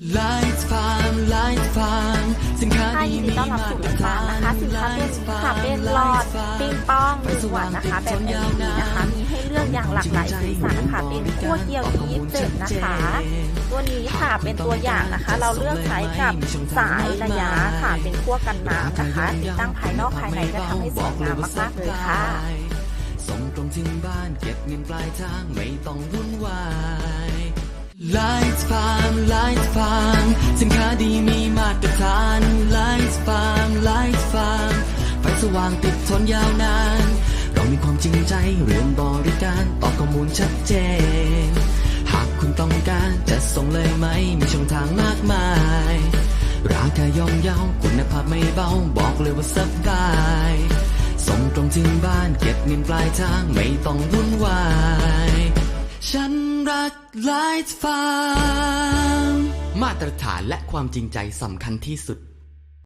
Lights Farm Lights Farm สินค้าค่ะดียินดีมีต้อนรับมาสู่ตรร้านฐานนะคะสินค้าเป็นค่ะเป็นหลอดปิงปองหนึ่งวัตต์นะคะแบบ LED นะคะมีให้เลือกอย่างหลากหลายสีสันค่ะเป็นขั้วเกียวยีสต์นะคะ ตัวนี้ค่ะเป็นตัวอย่างนะคะ เราเลือกใช้กับสายระยะค่ะเป็นขั้วกันน้ำนะคะติดตั้งภายนอกภายในก็ทำให้สวยงามมากๆเลยค่ะส่งตรงถึงบ้านเก็บเงินปลายทางไม่ต้องวุ่นวาย Lights Farm light Farm สินค้าดีมีมาตรฐาน light farm light Farm ไฟสว่างติดทนยาวนาน เรามีความจริงใจเรื่องบริการตอบข้อมูลชัดเจน หากคุณต้องการจะส่งเลยไหม มีช่องทางมากมาย ราคาย่อมเยาคุณภาพไม่เบา บอกเลยว่าสบายส่งตรงถึงบ้านเก็บเงินปลายทางไม่ต้องวุ่นวาย นรัก Light Farm มาตรฐานและความจริงใจสำคัญที่สุด